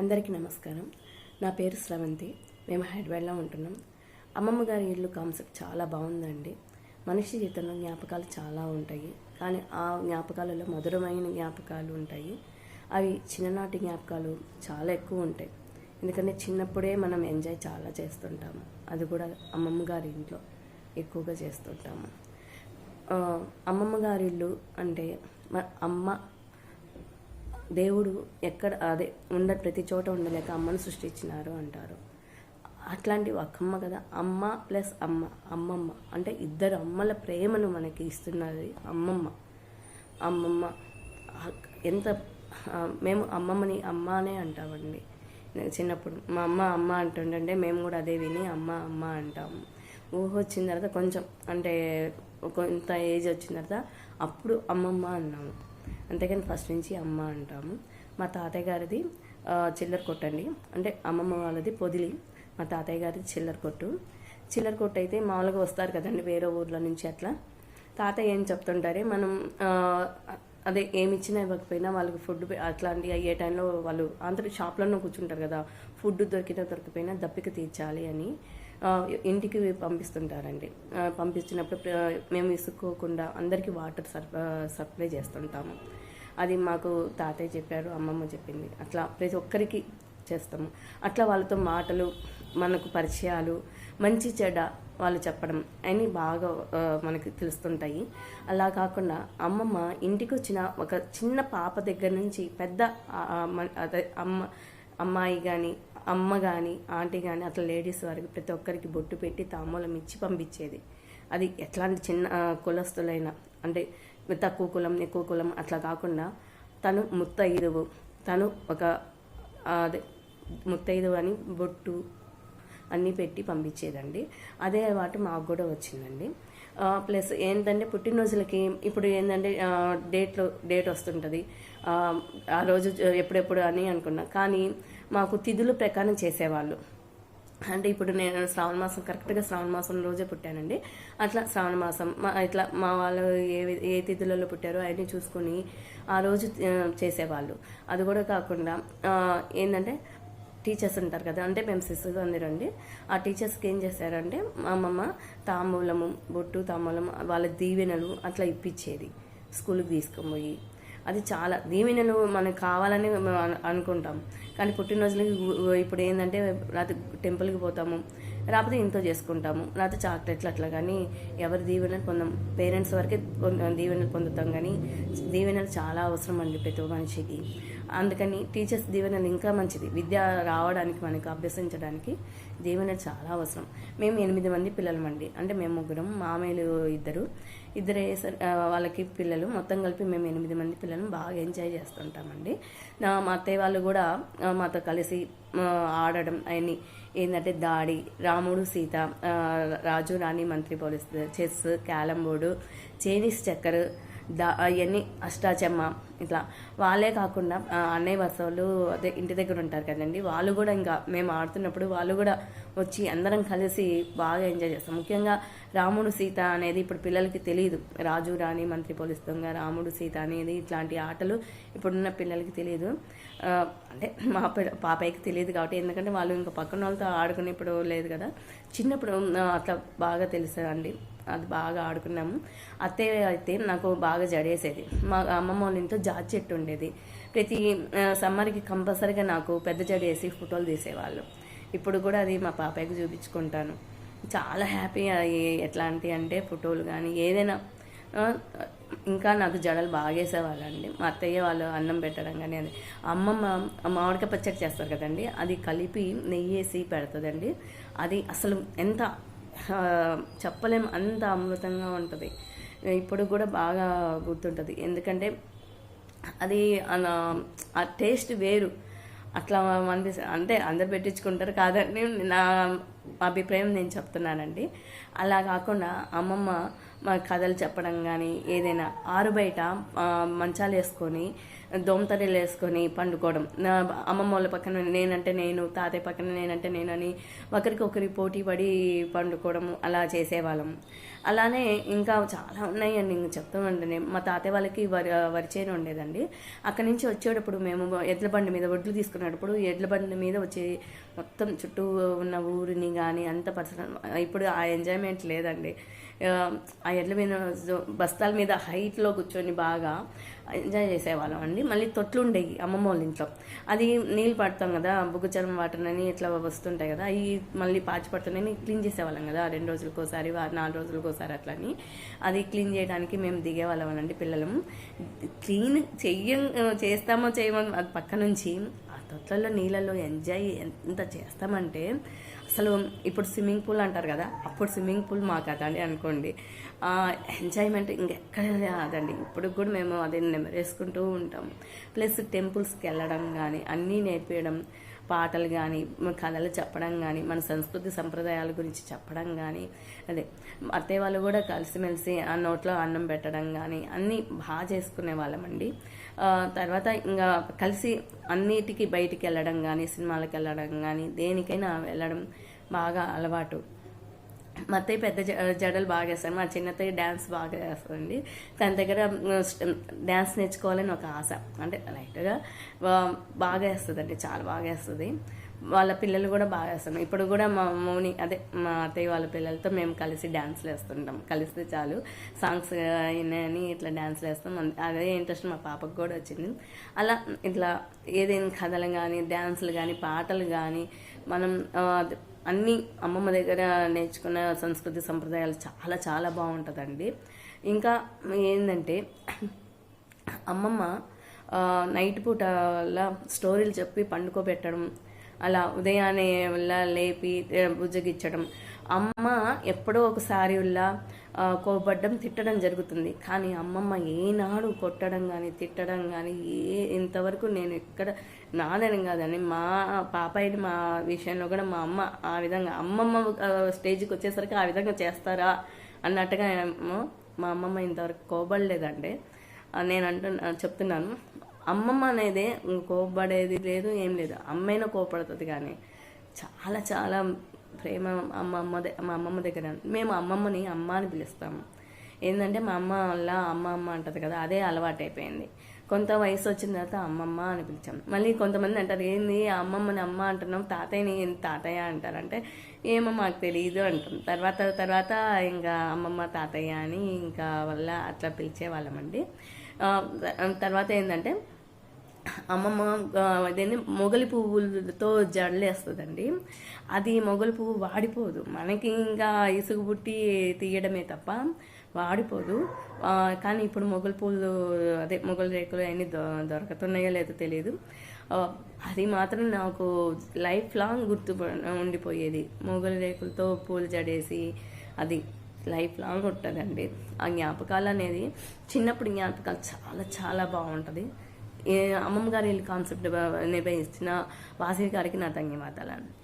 అందరికీ నమస్కారం. నా పేరు స్రవంతి. మేము హైదరాబాద్లో ఉంటున్నాం. అమ్మమ్మ గారి ఇల్లు కాన్సెప్ట్ చాలా బాగుందండి. మనిషి జీవితంలో జ్ఞాపకాలు చాలా ఉంటాయి. కానీ ఆ జ్ఞాపకాలలో మధురమైన జ్ఞాపకాలు ఉంటాయి. అవి చిన్ననాటి జ్ఞాపకాలు చాలా ఎక్కువ ఉంటాయి. ఎందుకంటే చిన్నప్పుడే మనం ఎంజాయ్ చాలా చేస్తుంటాము. అది కూడా అమ్మమ్మ గారి ఇంట్లో ఎక్కువగా చేస్తుంటాము. అమ్మమ్మ గారి ఇల్లు అంటే మ- అమ్మ దేవుడు ఎక్కడ అదే ఉండ ప్రతి చోట ఉండలేక అమ్మను సృష్టించినారు అంటారు. అట్లాంటి ఒక అమ్మ కదా. అమ్మ ప్లస్ అమ్మ అమ్మమ్మ. అంటే ఇద్దరు అమ్మల ప్రేమను మనకి ఇస్తున్నది అమ్మమ్మ. అమ్మమ్మ ఎంత మేము అమ్మమ్మని అమ్మ అనే అంటామండి. నేను చిన్నప్పుడు మా అమ్మ అమ్మ అంటుండే మేము కూడా అదే విని అమ్మ అమ్మ అంటాము. ఊహ వచ్చిన తర్వాత కొంచెం అంటే కొంత ఏజ్ వచ్చిన తర్వాత అప్పుడు అమ్మమ్మ అన్నాము. అంతేకాని ఫస్ట్ నుంచి అమ్మ అంటాము. మా తాతయ్య గారిది చిల్లర కొట్టండి అంటే అమ్మమ్మ వాళ్ళది పొదిలి మా తాతయ్య గారిది చిల్లర కొట్టు. చిల్లర కొట్టు అయితే మామూలుగా వస్తారు కదండి వేరే ఊర్ల నుంచి అట్లా. తాతయ్య ఏం చెప్తుంటారే మనం అదే ఏమి ఇచ్చినా ఇవ్వకపోయినా వాళ్ళకి ఫుడ్ అట్లాంటి అయ్యే టైంలో వాళ్ళు అందరూ షాప్లోనే కూర్చుంటారు కదా ఫుడ్ దొరికినా దొరికిపోయినా దప్పిక తీర్చాలి అని ఇంటికి పంపిస్తుంటారండి. పంపిస్తున్నప్పుడు పంపించినప్పుడు మేము ఇసుకోకుండా అందరికీ వాటర్ సప్లై చేస్తుంటాము. అది మాకు తాతయ్య చెప్పారు అమ్మమ్మ చెప్పింది. అట్లా ప్రతి ఒక్కరికి చేస్తాము. అట్లా వాళ్ళతో మాటలు మనకు పరిచయాలు మంచి చెడ వాళ్ళు చెప్పడం అని బాగా మనకి తెలుస్తుంటాయి. అలా కాకుండా అమ్మమ్మ ఇంటికి వచ్చిన ఒక చిన్న పాప దగ్గర నుంచి పెద్ద అదే అమ్మ అమ్మాయి కానీ అమ్మ కానీ ఆంటీ కానీ అట్లా లేడీస్ వారికి ప్రతి ఒక్కరికి బొట్టు పెట్టి తాంబూలం ఇచ్చి పంపించేది. అది ఎట్లాంటి చిన్న ఆ, కులస్తులైన అంటే తక్కువ కులం ఎక్కువ కులం అట్లా కాకుండా తను ముత్తైదువు. తను ఒక అదే ముత్తైదువు అని బొట్టు అన్నీ పెట్టి పంపించేదండి. అదే వాటి మాకు కూడా వచ్చిందండి. ప్లస్ ఏంటంటే పుట్టినరోజులకి ఇప్పుడు ఏంటంటే డేట్లో డేట్ వస్తుంటుంది. ఆ, ఆ రోజు ఎప్పుడెప్పుడు అని అనుకున్నా. కానీ మాకు తిథుల ప్రకారం చేసేవాళ్ళు. అంటే ఇప్పుడు నేను శ్రావణ మాసం కరెక్ట్గా శ్రావణ మాసం రోజే పుట్టానండి. అట్లా శ్రావణ మాసం మా ఇట్లా మా వాళ్ళు ఏ ఏ తిథులలో పుట్టారో అవన్నీ చూసుకొని ఆ రోజు చేసేవాళ్ళు. అది కూడా కాకుండా ఏంటంటే టీచర్స్ ఉంటారు కదా అంటే మేము శిశువు అందరండి. ఆ టీచర్స్కి ఏం చేశారంటే మా అమ్మమ్మ తాంబూలము బొట్టు తాంబూలం వాళ్ళ దీవెనలు అట్లా ఇప్పించేది. స్కూల్కి తీసుకొని అది చాలా దీవెనలు మనకు కావాలని మనం అనుకుంటాం. కానీ పుట్టినరోజులకి ఇప్పుడు ఏంటంటే రాత్రి టెంపుల్కి పోతాము రాకపోతే ఇంట్లో చేసుకుంటాము. లేకపోతే చాక్లెట్లు అట్లా కానీ ఎవరి దీవెనలు పొందాం పేరెంట్స్ వరకే దీవెనలు పొందుతాం కానీ దీవెనలు చాలా అవసరం అండి ప్రతి మనిషికి. అందుకని టీచర్స్ దీవెనలు ఇంకా మంచిది. విద్య రావడానికి మనకు అభ్యసించడానికి దీవెన చాలా అవసరం. మేము ఎనిమిది మంది పిల్లలమండి అంటే మేము ముగ్గురం మామయ్యలు ఇద్దరు. ఇద్దరు వాళ్ళకి పిల్లలు. మొత్తం కలిపి మేము ఎనిమిది మంది పిల్లలు బాగా ఎంజాయ్ చేస్తుంటామండి. నా మా అత్తయ్య వాళ్ళు కూడా మాతో కలిసి ఆడడం అవన్నీ. ఏంటంటే దాడి రాముడు సీత రాజు రాణి మంత్రి police chess carrom board Chinese checker దా అవన్నీ అష్టాచమ్మ ఇట్లా. వాళ్ళే కాకుండా అన్నయ్య వసవులు అదే ఇంటి దగ్గర ఉంటారు కదండి. వాళ్ళు కూడా ఇంకా మేము ఆడుతున్నప్పుడు వాళ్ళు కూడా వచ్చి అందరం కలిసి బాగా ఎంజాయ్ చేస్తాం. ముఖ్యంగా రాముడు సీత అనేది ఇప్పుడు పిల్లలకి తెలియదు రాజు రాణి మంత్రి పోలీస్ రాముడు సీత అనేది ఇట్లాంటి ఆటలు ఇప్పుడున్న పిల్లలకి తెలియదు అంటే మా పాపయ్యకి తెలియదు కాబట్టి ఎందుకంటే వాళ్ళు ఇంకా పక్కన వాళ్ళతో ఆడుకునే ఇప్పుడు లేదు కదా. చిన్నప్పుడు అట్లా బాగా తెలుసు అండి అది బాగా ఆడుకున్నాము. అత్తయ్య అయితే నాకు బాగా జడేసేది. మా అమ్మమ్మ వాళ్ళ ఇంట్లో జాతి చెట్టు ఉండేది. ప్రతి సమ్మర్కి కంపల్సరీగా నాకు పెద్ద జడ వేసి ఫోటోలు తీసేవాళ్ళు. ఇప్పుడు కూడా అది మా పాపయ్యకి చూపించుకుంటాను. చాలా హ్యాపీ ఎట్లాంటి అంటే ఫోటోలు కానీ ఏదైనా ఇంకా నాకు జడలు బాగా వేసేవాళ్ళండి. మా అత్తయ్య వాళ్ళు అన్నం పెట్టడం కానీ అది. అమ్మమ్మ మామిడికాయ పచ్చడి చేస్తారు కదండి అది కలిపి నెయ్యి వేసి పెడుతుందండి. అది అసలు ఎంత చెప్పలేం అంత అమృతంగా ఉంటుంది. ఇప్పుడు కూడా బాగా గుర్తుంటుంది. ఎందుకంటే అది ఆ టేస్ట్ వేరు. అట్లా మంది అంటే అందరు పెట్టించుకుంటారు కాదని నా అభిప్రాయం నేను చెప్తున్నానండి. అలా కాకుండా అమ్మమ్మ కథలు చెప్పడం కానీ ఏదైనా ఆరు బయట మంచాలు వేసుకొని దోమతరీలు వేసుకొని పండుకోవడం. అమ్మమ్మ వాళ్ళ పక్కన నేనంటే నేను తాతయ్య పక్కన నేనంటే నేను అని ఒకరికొకరి పోటీ పడి పండుకోవడం అలా చేసేవాళ్ళం. అలానే ఇంకా చాలా ఉన్నాయండి. ఇంక చెప్తూ ఉండండి మా తాతయ్య వాళ్ళకి వరి వరి చేను ఉండేదండి. అక్కడి నుంచి వచ్చేటప్పుడు మేము ఎడ్ల బండి మీద వడ్లు తీసుకునేటప్పుడు ఎడ్ల బండి మీద వచ్చే మొత్తం చుట్టూ ఉన్న ఊరిని కానీ అంత పరిసరం ఇప్పుడు ఆ ఎంజాయ్మెంట్ లేదండి. ఆ, ఎడ్ల మీద బస్తాల మీద హైట్లో కూర్చొని బాగా ఎంజాయ్ చేసేవాళ్ళం అండి. మళ్ళీ తొట్లు ఉండేవి అమ్మమ్మ వాళ్ళ ఇంట్లో. అది నీళ్ళు పడతాం కదా బుగ్గచరం వాటర్ అని ఇట్లా వస్తుంటాయి కదా అవి మళ్ళీ పాచి పడుతున్నాయని క్లీన్ చేసేవాళ్ళం కదా రెండు రోజులకోసారి నాలుగు రోజులకోసారి అట్లా అని. అది క్లీన్ చేయడానికి మేము దిగేవాళ్ళం అండి పిల్లలం క్లీన్ చెయ్య చేస్తామో చేయమో అది పక్క నుంచి ఆ తొట్లలో నీళ్ళలో ఎంజాయ్ ఎంత చేస్తామంటే అసలు ఇప్పుడు స్విమ్మింగ్ పూల్ అంటారు కదా అప్పుడు స్విమ్మింగ్ పూల్ మాకు అదండి అనుకోండి. ఎంజాయ్మెంట్ ఇంకెక్కడ అదండి. ఇప్పుడు కూడా మేము అది నెమరేసుకుంటూ ఉంటాం. ప్లస్ టెంపుల్స్కి వెళ్ళడం కానీ అన్నీ నేర్పించడం పాటలు కానీ కథలు చెప్పడం కానీ మన సంస్కృతి సంప్రదాయాల గురించి చెప్పడం కానీ అదే అత్తయ్య వాళ్ళు కూడా కలిసిమెలిసి ఆ నోట్లో అన్నం పెట్టడం కానీ అన్నీ బాగా చేసుకునే వాళ్ళమండి తర్వాత ఇంకా కలిసి అన్నిటికీ బయటికి వెళ్ళడం కానీ సినిమాలకు వెళ్ళడం కానీ దేనికైనా వెళ్ళడం బాగా అలవాటు. మా అత్తయ్య పెద్ద జ- జడలు బాగా వేస్తారు. మా చిన్నత్తయ్య డ్యాన్స్ బాగా వేస్తుందండి తన దగ్గర డ్యాన్స్ నేర్చుకోవాలని ఒక ఆశ. అంటే లైట్గా బాగా వేస్తుందండి. చాలా బాగా వేస్తుంది. వాళ్ళ పిల్లలు కూడా బాగా వేస్తున్నాం ఇప్పుడు కూడా మా మౌని అదే మా అత్తయ్య వాళ్ళ పిల్లలతో మేము కలిసి డ్యాన్స్లు వేస్తుంటాం. కలిస్తే చాలు. సాంగ్స్ అని ఇట్లా డ్యాన్స్లు వేస్తాం. అదే ఇంట్రెస్ట్ మా పాపకు కూడా వచ్చింది. అలా ఇట్లా ఏదైనా కథలు కానీ డ్యాన్సులు కానీ పాటలు కానీ మనం అన్నీ అమ్మమ్మ దగ్గర నేర్చుకున్న సంస్కృతి సంప్రదాయాలు చాలా చాలా బాగుంటుందండి. ఇంకా ఏంటంటే అమ్మమ్మ నైట్ పూటలా స్టోరీలు చెప్పి పండుకోబెట్టడం అలా ఉదయాన్నే వల్ల లేపి ఏ, బుజ్జగిచ్చడం అమ్మ ఎప్పుడో ఒకసారి వల్ల కోపడ్డం తిట్టడం జరుగుతుంది. కానీ అమ్మమ్మ ఏనాడు కొట్టడం కానీ తిట్టడం కానీ ఏ ఇంతవరకు నేను ఎక్కడ నాదని కాదని మా పాపాయిని మా విషయంలో కూడా మా అమ్మ ఆ విధంగా అమ్మమ్మ స్టేజ్కి వచ్చేసరికి ఆ విధంగా చేస్తారా అన్నట్టుగా మా అమ్మమ్మ ఇంతవరకు కోబడలేదండి నేను అంటున్నా చెప్తున్నాను. అమ్మమ్మ అనేది కోపడేది లేదు ఏం లేదు. అమ్మైనా కోపడుతుంది కానీ చాలా చాలా ప్రేమ అమ్మమ్మ మా అమ్మమ్మ దగ్గర. మేము అమ్మమ్మని అమ్మ అని పిలుస్తాము ఏంటంటే మా అమ్మ వల్ల అమ్మ అమ్మ అంటది కదా అదే అలవాటు అయిపోయింది కొంత వయసు వచ్చిన తర్వాత అమ్మమ్మ అని పిలిచాం. మళ్ళీ కొంతమంది అంటారు ఏంది ఆ అమ్మమ్మని అమ్మ అంటున్నాం తాతయ్యని ఏంది తాతయ్య అంటారంటే ఏమో మాకు తెలియదు అంటాం. తర్వాత తర్వాత ఇంకా అమ్మమ్మ తాతయ్య అని ఇంకా వల్ల అట్లా పిలిచేవాళ్ళమండి. ఆ, తర్వాత ఏంటంటే అమ్మమ్మ అదేంటి మొగలి పువ్వులతో జడలేస్తుందండి అది మొగలి పువ్వు వాడిపోదు. మనకి ఇంకా ఇసుగు పుట్టి తీయడమే తప్ప వాడిపోదు. కానీ ఇప్పుడు మొగలి పువ్వులు అదే మొగలు రేకులు అన్నీ దొ దొరకతున్నాయో లేదో తెలియదు. అది మాత్రం నాకు లైఫ్ లాంగ్ గుర్తు ఉండిపోయేది. మొగలి రేకులతో పూలు జడేసి అది లైఫ్ లాంగ్ ఉంటుందండి. ఆ జ్ఞాపకాలు అనేది చిన్నప్పుడు జ్ఞాపకాలు చాలా చాలా బాగుంటుంది. ఏ అమ్మమ్మ గారి కాన్సెప్ట్ నిర్వహించిన వాసవి గారికి నా ధన్యవాదాలు